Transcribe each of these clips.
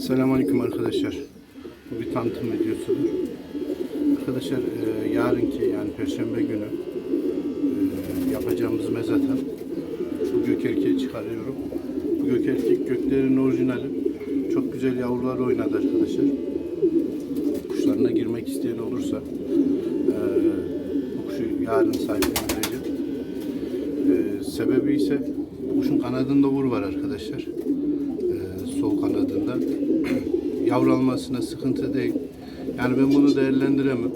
Selamünaleyküm arkadaşlar. Bu bir tanıtım videosudur. Arkadaşlar e, yarınki yani Perşembe günü e, yapacağımız mezata bu gök erkeği çıkarıyorum. Bu gök erkek göklerin orijinali. Çok güzel yavrular oynadı arkadaşlar. Kuşlarına girmek isteyen olursa e, bu kuşu yarın sahiplendireceğim. E, sebebi ise kuşun kanadında vur var arkadaşlar. Yavru almasına sıkıntı değil. Yani ben bunu değerlendiremem.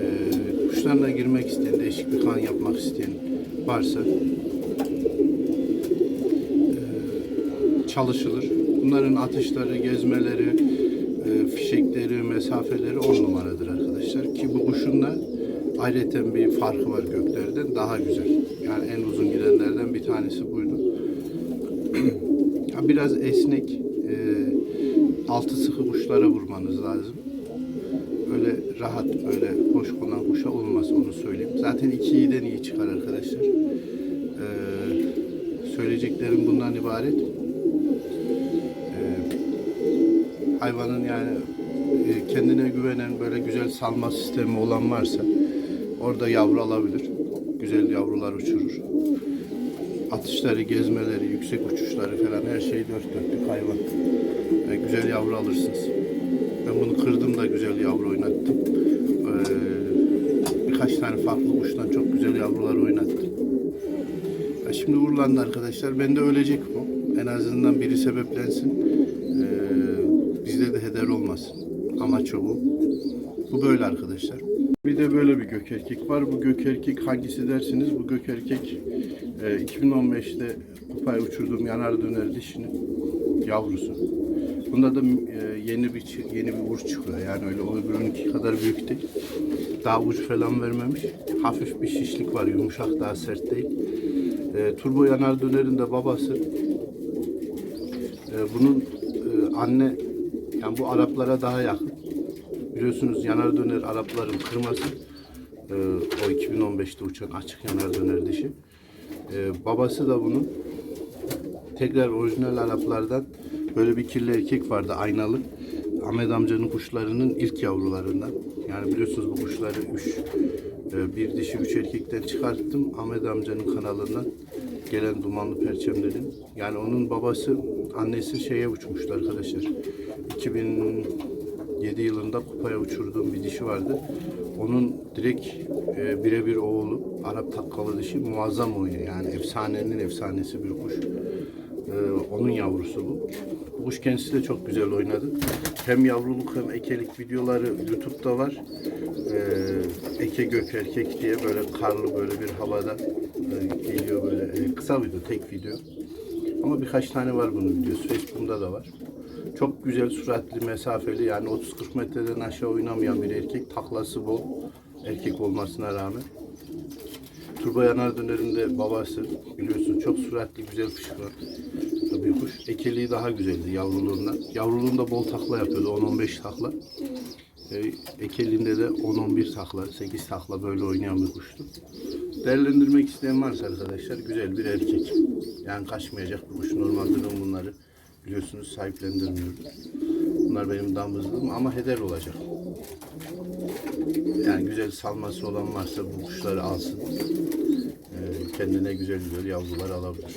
E, kuşlarına girmek isteyen, değişik bir kan yapmak isteyen varsa e, çalışılır. Bunların atışları, gezmeleri, e, fişekleri, mesafeleri on numaradır arkadaşlar. Ki bu kuşun da ayrıca bir farkı var göklerden daha güzel. Yani en uzun gidenlerden bir tanesi buydu. Biraz esnek, altı sıkı kuşlara vurmanız lazım. Öyle rahat, öyle hoş konan kuşa olmaz onu söyleyeyim. Zaten iki iyiden iyi çıkar arkadaşlar. E, söyleyeceklerim bundan ibaret. E, hayvanın yani e, kendine güvenen böyle güzel salma sistemi olan varsa orada yavru alabilir. Güzel yavrular uçurur atışları, gezmeleri, yüksek uçuşları falan her şey dört dörtlük hayvan. E, güzel yavru alırsınız. Ben bunu kırdım da güzel yavru oynattım. E, birkaç tane farklı kuştan çok güzel yavrular oynattım. Ya şimdi vurulandı arkadaşlar. Bende ölecek bu. En azından biri sebeplensin. E, bizde de heder olmasın. Amaç o bu. Bu böyle arkadaşlar. Bir de böyle bir gök erkek var. Bu gök erkek hangisi dersiniz? Bu gök erkek e, 2015'te kupaya uçurduğum yanar döner dişinin yavrusu. Bunda da e, yeni bir yeni bir uç çıkıyor. Yani öyle o öbürününki kadar büyük değil. Daha uç falan vermemiş. Hafif bir şişlik var. Yumuşak daha sert değil. E, turbo yanar dönerin de babası e, bunun e, anne yani bu Araplara daha yakın. Biliyorsunuz yanar döner Arapların kırması. E, o 2015'te uçan açık yanar döner dişi. E, babası da bunun tekrar orijinal Araplardan böyle bir kirli erkek vardı aynalı. Ahmet amcanın kuşlarının ilk yavrularından. Yani biliyorsunuz bu kuşları üç, e, bir dişi üç erkekten çıkarttım. Ahmet amcanın kanalından gelen dumanlı perçemlerin. Yani onun babası annesi şeye uçmuştu arkadaşlar. 2007 yılında kupaya uçurduğum bir dişi vardı. Onun direkt e, birebir oğlu Arap takkalı dişi muazzam oynuyor. Yani efsanenin efsanesi bir kuş. Ee, onun yavrusu bu. Bu kuş kendisi de çok güzel oynadı. Hem yavruluk hem ekelik videoları YouTube'da var. Ee, eke gök erkek diye böyle karlı böyle bir havada e, geliyor böyle e, kısa video, tek video. Ama birkaç tane var bunun videosu. Facebook'ta da var. Çok güzel süratli, mesafeli yani 30-40 metreden aşağı oynamayan bir erkek. Taklası bol. Erkek olmasına rağmen. Turbo yanar dönerinde babası biliyorsun çok süratli güzel fışkıran bir kuş. Ekeliği daha güzeldi yavruluğundan. Yavruluğunda bol takla yapıyordu 10-15 takla. E, ekeliğinde de 10-11 takla, 8 takla böyle oynayan bir kuştu. Değerlendirmek isteyen varsa arkadaşlar güzel bir erkek. Yani kaçmayacak bir kuş. Normalde ben bunları biliyorsunuz sahiplendirmiyorum. Bunlar benim damızlığım ama heder olacak. Yani güzel salması olan varsa bu kuşları alsın. Ee, kendine güzel güzel yavrular alabilir.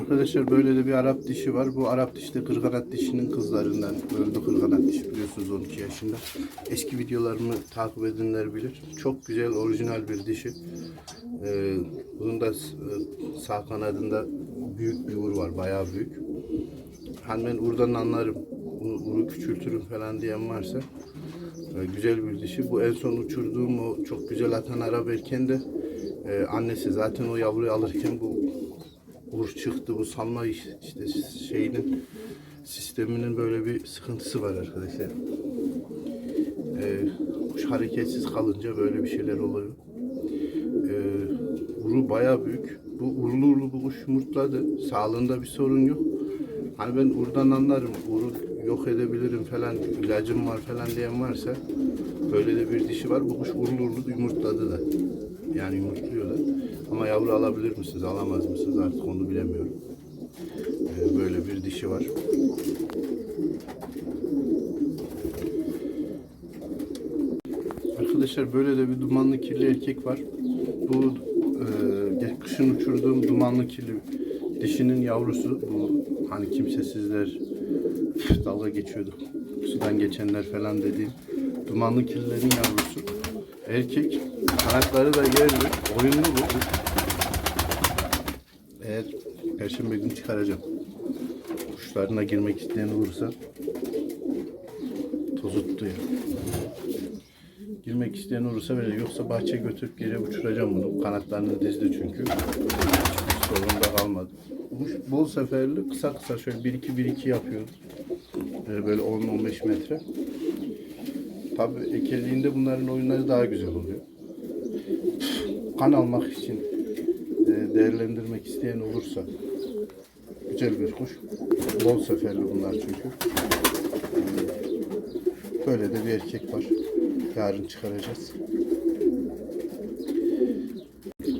Arkadaşlar böyle de bir Arap dişi var. Bu Arap dişi de kırganat dişinin kızlarından. Öldü kırganat dişi biliyorsunuz 12 yaşında. Eski videolarımı takip edenler bilir. Çok güzel orijinal bir dişi. Ee, bunun da e, sağ kanadında büyük bir vur var. Bayağı büyük. Hani ben buradan anlarım. Uru, uru küçültürüm falan diyen varsa e, güzel bir dişi. Bu en son uçurduğum o çok güzel atan Arap erken de e, annesi zaten o yavruyu alırken bu uğur çıktı. Bu salma iş- işte şeyinin sisteminin böyle bir sıkıntısı var arkadaşlar. E, kuş hareketsiz kalınca böyle bir şeyler oluyor. E, uru bayağı büyük. Bu urlu urlu bu kuş yumurtladı. Sağlığında bir sorun yok. Hani ben urdan anlarım. Uru yok edebilirim falan, ilacım var falan diyen varsa böyle de bir dişi var. Bu kuş urlu urlu yumurtladı da. Yani yumurtluyor da. Ama yavru alabilir misiniz, alamaz mısınız artık onu bilemiyorum. Ee, böyle bir dişi var. Arkadaşlar böyle de bir dumanlı kirli erkek var. Bu kışın uçurduğum dumanlı kirli dişinin yavrusu. Bu hani kimsesizler dalga geçiyordu. Sudan geçenler falan dediğim dumanlı kirlilerin yavrusu. Erkek kanatları da yerli. Oyunlu bu. Eğer perşembe günü çıkaracağım. Kuşlarına girmek isteyen olursa tozu tutuyor. Girmek isteyen olursa böyle yoksa bahçeye götürüp geri uçuracağım bunu. Kanatlarını dizdi çünkü. Hiçbir sorun kalmadı. Kuş bol seferli kısa kısa şöyle 1-2-1-2 yapıyordu. Ee, Böyle 10-15 metre. Tabii ekeliğinde bunların oyunları daha güzel oluyor. Kan almak için e, değerlendirmek isteyen olursa güzel bir kuş. Bol seferli bunlar çünkü. Böyle de bir erkek var. Yarın çıkaracağız.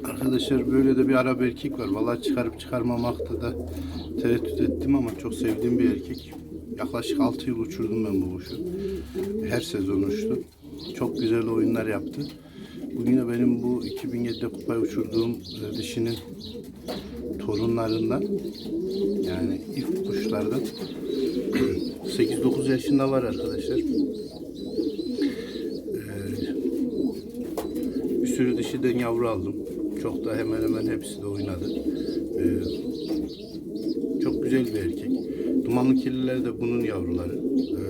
Arkadaşlar böyle de bir Arap erkek var. Vallahi çıkarıp çıkarmamakta da tereddüt ettim ama çok sevdiğim bir erkek. Yaklaşık 6 yıl uçurdum ben bu kuşu. Her sezon uçtu. Çok güzel oyunlar yaptı. Bu yine benim bu 2007'de kupaya uçurduğum e, dişinin torunlarından yani ilk kuşlardan 8-9 yaşında var arkadaşlar. Sürü dişiden yavru aldım. Çok da hemen hemen hepsi de oynadı. Ee, çok güzel bir erkek. Dumanlı kirliler de bunun yavruları. Ee,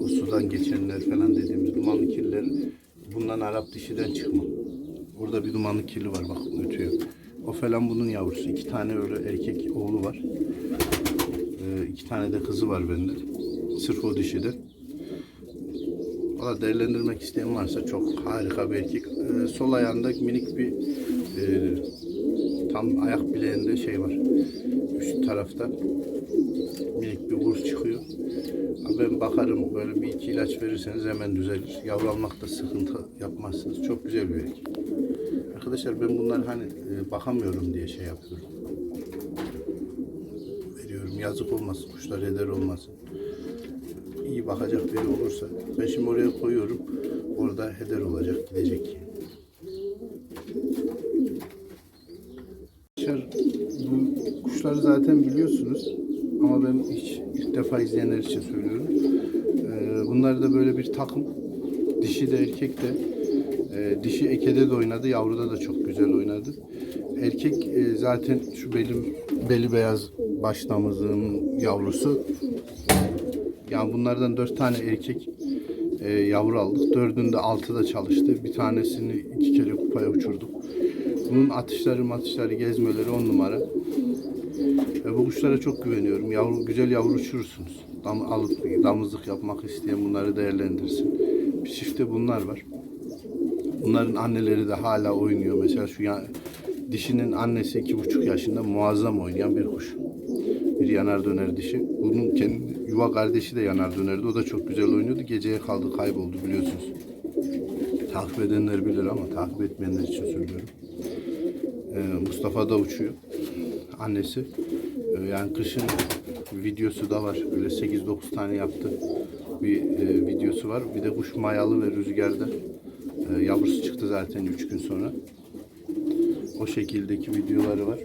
o sudan geçenler falan dediğimiz dumanlı kirliler bundan Arap dişiden çıkma. Burada bir dumanlı kirli var bak ötüyor. O falan bunun yavrusu. İki tane öyle erkek oğlu var. Ee, iki tane de kızı var bende. Sırf o dişiden. Valla değerlendirmek isteyen varsa çok harika bir erkek. Ee, sol ayağında minik bir e, tam ayak bileğinde şey var. Üst tarafta minik bir vur çıkıyor. Ben bakarım böyle bir iki ilaç verirseniz hemen düzelir. Yavru almakta sıkıntı yapmazsınız. Çok güzel bir erkek. Arkadaşlar ben bunlar hani e, bakamıyorum diye şey yapıyorum. Veriyorum yazık olmasın kuşlar eder olmasın iyi bakacak biri olursa ben şimdi oraya koyuyorum. Orada heder olacak, gidecek. Bu kuşları zaten biliyorsunuz. Ama ben hiç ilk defa izleyenler için söylüyorum. Ee, Bunlar da böyle bir takım. Dişi de erkek de. Ee, Dişi ekede de oynadı, yavruda da çok güzel oynadı. Erkek e, zaten şu belim beli beyaz baş damızlığın yavrusu. Yani bunlardan dört tane erkek e, yavru aldık. Dördünde altıda çalıştı. Bir tanesini iki kere kupaya uçurduk. Bunun atışları matışları gezmeleri on numara. Ve bu kuşlara çok güveniyorum. Yavru, güzel yavru uçurursunuz. Dam, alıp damızlık yapmak isteyen bunları değerlendirsin. Bir çifte bunlar var. Bunların anneleri de hala oynuyor. Mesela şu ya, dişinin annesi iki buçuk yaşında muazzam oynayan bir kuş. Bir yanar döner dişi. Bunun kendi yuva kardeşi de yanar dönerdi. O da çok güzel oynuyordu. Geceye kaldı kayboldu biliyorsunuz. Takip edenler bilir ama takip etmeyenler için söylüyorum. Ee, Mustafa da uçuyor. Annesi. Ee, yani kışın videosu da var. Böyle 8-9 tane yaptı. Bir e, videosu var. Bir de kuş mayalı ve rüzgarda. Ee, yavrusu çıktı zaten 3 gün sonra. O şekildeki videoları var.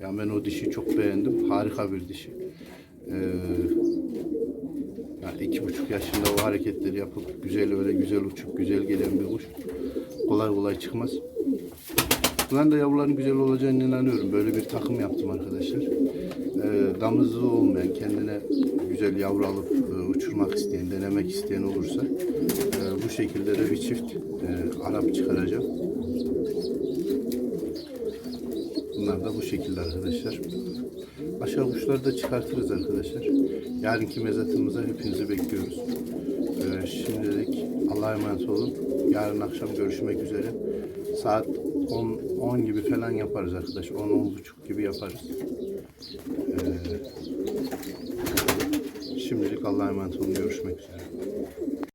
Yani ben o dişi çok beğendim. Harika bir dişi. Ee, yani iki buçuk yaşında o hareketleri yapıp güzel öyle güzel uçup güzel gelen bir kuş. Kolay kolay çıkmaz. Ben de yavruların güzel olacağına inanıyorum. Böyle bir takım yaptım arkadaşlar. Ee, damızlığı olmayan, kendine güzel yavru alıp e, uçurmak isteyen, denemek isteyen olursa e, bu şekilde de bir çift e, Arap çıkaracağım. Bunlar da bu şekilde arkadaşlar. Kuşları da çıkartırız arkadaşlar. Yarınki mezatımıza hepinizi bekliyoruz. Ee, şimdilik Allah'a emanet olun. Yarın akşam görüşmek üzere. Saat 10, 10 gibi falan yaparız arkadaşlar. 10 10 buçuk gibi yaparız. Ee, şimdilik Allah'a emanet olun. Görüşmek üzere.